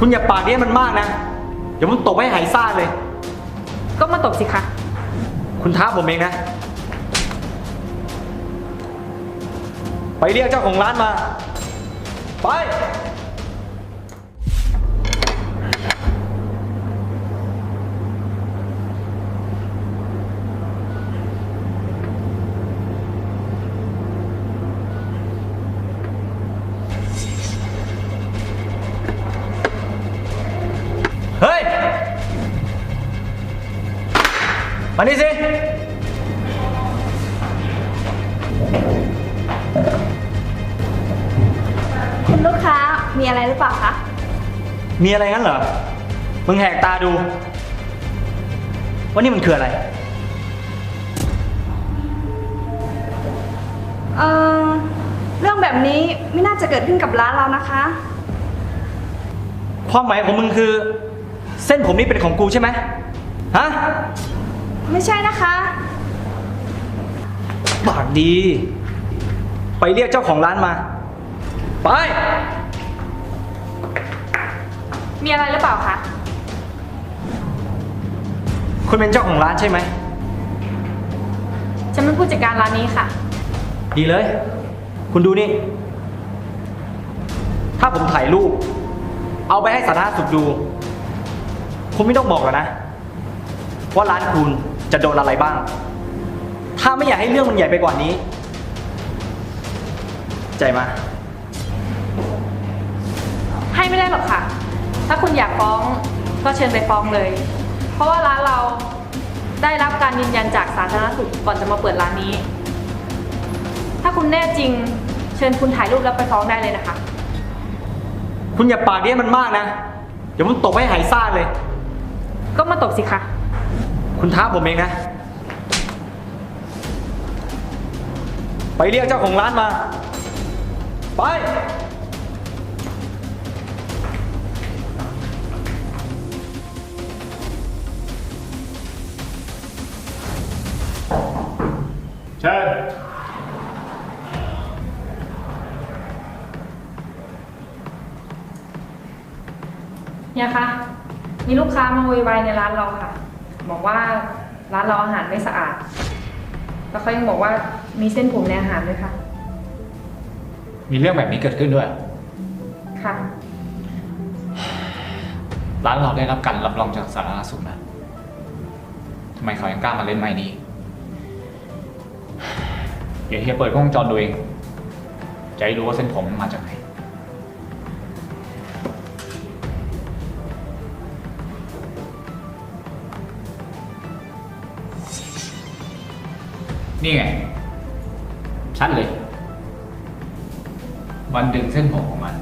คุณอย่าปากเนี้ยมันมากนะ เดี๋ยวผมตบให้หายซ่าเลย ก็มาตบสิคะ คุณท้าผมเองนะ ไปเรียกเจ้าของร้านมา ไป มานี่สิ คุณลูกค้ามีอะไรหรือเปล่าคะ มีอะไรงั้นเหรอ มึงแหกตาดู ว่านี่มันคืออะไร เออเรื่องแบบนี้ไม่น่าจะเกิดขึ้นกับร้านเรานะคะ ความหมายของมึงคือ เส้นผมนี่เป็นของกูใช่ไหมฮะ ไม่ใช่นะคะ ปากดี ไปเรียกเจ้าของร้านมา ไป มีอะไรหรือเปล่าคะ คุณเป็นเจ้าของร้านใช่ไหม ฉันเป็นผู้จัดการร้านนี้ค่ะ ดีเลย คุณดูนี่ ถ้าผมถ่ายรูป เอาไปให้สาธารณสุขดู คุณไม่ต้องบอกหรอกนะ ว่าร้านคุณ จะโดนอะไรบ้าง ถ้าไม่อยากให้เรื่องมันใหญ่ไปกว่านี้ ใจมา ให้ไม่ได้หรอกค่ะ ถ้าคุณอยากฟ้องก็เชิญไปฟ้องเลย เพราะว่าร้านเราได้รับการยืนยันจากสาธารณสุขก่อนจะมาเปิดร้านนี้ ถ้าคุณแน่จริง เชิญคุณถ่ายรูปแล้วไปฟ้องได้เลยนะคะ คุณอย่าปากเนี้ยมันมากนะ เดี๋ยวผมตบให้หายซ่าเลย ก็มาตบสิคะ คุณท้าผมเองนะ ไปเรียกเจ้าของร้านมา ไป เชิญเนี่ยคะ มีลูกค้ามาโวยวายในร้านเราค่ะ บอกว่าร้านเราอาหารไม่สะอาด แล้วเขายังบอกว่ามีเส้นผมในอาหารด้วยค่ะ มีเรื่องแบบนี้เกิดขึ้นด้วย ค่ะ ร้านเราได้รับการรับรองจากสาธารณสุขนะทำไมเขายังกล้ามาเล่นไม้นี้ เดี๋ยวเฮียเปิดกล้องวงจรดูเอง จะให้รู้ว่าเส้นผมมันมาจากไหน นี่ไง ชัดเลยวันดึงเส้นผมของมัน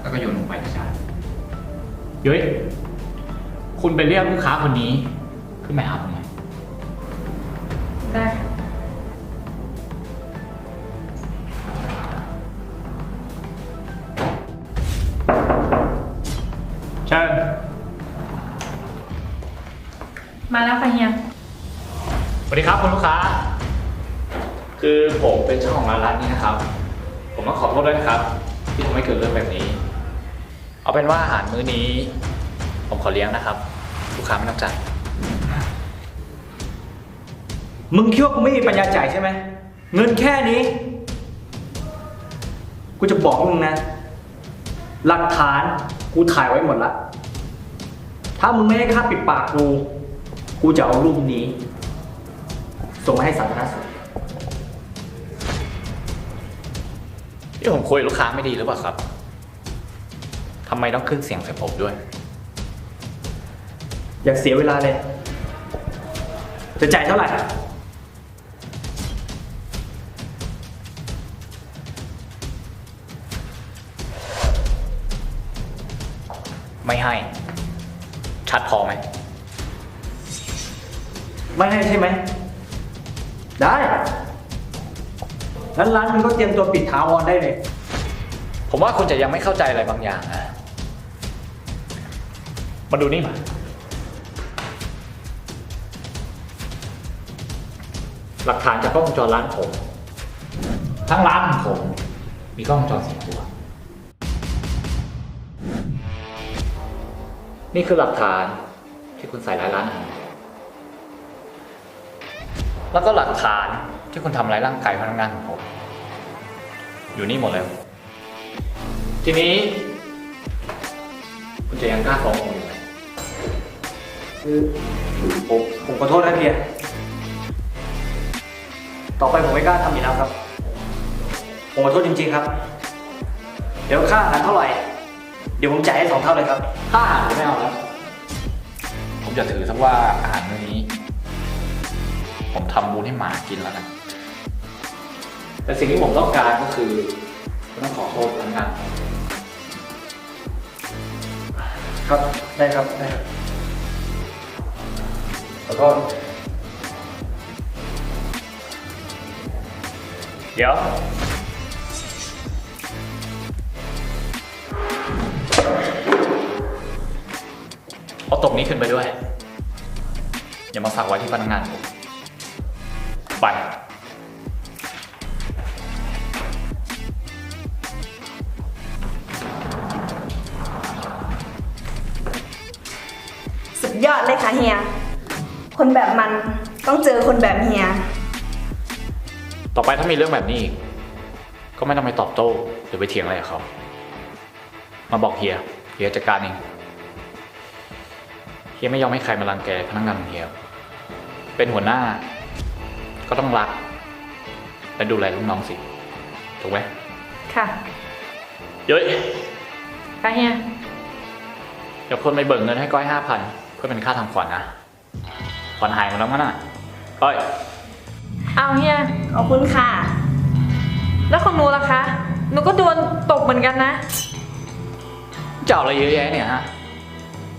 แล้วก็โยนลงไปในจานเย้ยคุณไปเรียกลูกค้าคนนี้ ขึ้นมาหาผมหน่อยได้ค่ะเชิญมาแล้วค่ะเฮีย สวัสดีครับคุณลูกค้า คือผมเป็นเจ้าของร้านร้านนี้นะครับ ผมต้องขอโทษด้วยนะครับ ที่ทำให้เกิดเรื่องแบบนี้ เอาเป็นว่าอาหารมื้อนี้ ผมขอเลี้ยงนะครับ ลูกค้าไม่ต้องจ่าย มึงคิดว่ากูไม่มีปัญญาจ่ายใช่ไหม เงินแค่นี้ กูจะบอกมึงนะ หลักฐานกูถ่ายไว้หมดละถ้ามึงไม่ให้ค่าปิดปากกู กูจะเอารูปนี้ ส่งมาให้สาธารณสุข ที่ผมคุยกับลูกค้าไม่ดีหรือเปล่าครับทำไมต้องขึ้นเสียงใส่ผมด้วย อย่าเสียเวลาเลย จะจ่ายเท่าไหร่ ไม่ให้ ชัดพอไหม ไม่ให้ใช่ไหม ได้ งั้นร้านมึงก็เตรียมตัวปิดถาวรได้เลย ผมว่าคุณจะยังไม่เข้าใจอะไรบางอย่างนะมาดูนี่มา หลักฐานจากกล้องวงจรร้านผม ทั้งร้านของผม มีกล้องวงจรสิบตัว นี่คือหลักฐานที่คุณใส่ร้ายร้านอาหารแล้วก็หลักฐาน ที่คุณทำร้ายร่างกายพนักงานของผม อยู่นี่หมดแล้ว ทีนี้ คุณจะยังกล้าฟ้องผมอยู่ไหมคือผมผมขอโทษนะเฮียต่อไปผมไม่กล้าทำอีกแล้วครับ ผมขอโทษจริง ๆครับ เดี๋ยวค่าอาหารเท่าไหร่ เดี๋ยวผมจ่ายให้สองเท่าเลยครับถ้าอาหารไม่เอาแล้ว ผมจะถือสักว่าอาหารมื้อนี้ ผมทำบุญให้หมากินแล้วกัน แต่สิ่งที่ผมต้องการก็คือคุณต้องขอโทษพนักงานครับได้ครับได้ครับแล้วก็เดี๋ยว เอาตกนี้ขึ้นไปด้วย อย่ามาฝากไว้ที่พนักงานผมไป ค่ะเฮีย คนแบบมันต้องเจอคนแบบเฮีย ต่อไปถ้ามีเรื่องแบบนี้อีก ก็ไม่ต้องไปตอบโต้หรือไปเถียงอะไรกับเขา มาบอกเฮีย เฮียจัดการเอง เฮียไม่ยอมให้ใครมารังแกพนักงานของเฮีย เป็นหัวหน้า ก็ต้องรัก และดูแลลูกน้องสิ ถูกไหมค่ะ เย้ยค่ะเฮีย เดี๋ยวคนไปเบิกเงินให้ก้อยห้าพันเพื่อเป็นค่าทำขวัญนะขวัญหายหมดแล้วมั้งน่ะก้อยเอาเฮียขอบคุณค่ะ แล้วของหนูล่ะคะ หนูก็โดนตกเหมือนกันนะจะเอาอะไรเยอะแยะเนี่ยฮะ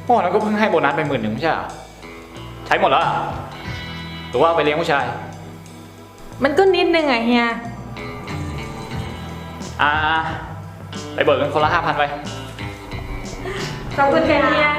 เมื่อวานเราก็เพิ่งให้โบนัสไปหมื่นหนึ่งไม่ใช่เหรอใช้หมดแล้วอะหรือว่าเอาไปเลี้ยงผู้ชาย มันก็นิดนึงอะเฮีย อ่าไปเบิกเงินคนละห้าพันไป ขอบคุณค่ะเฮีย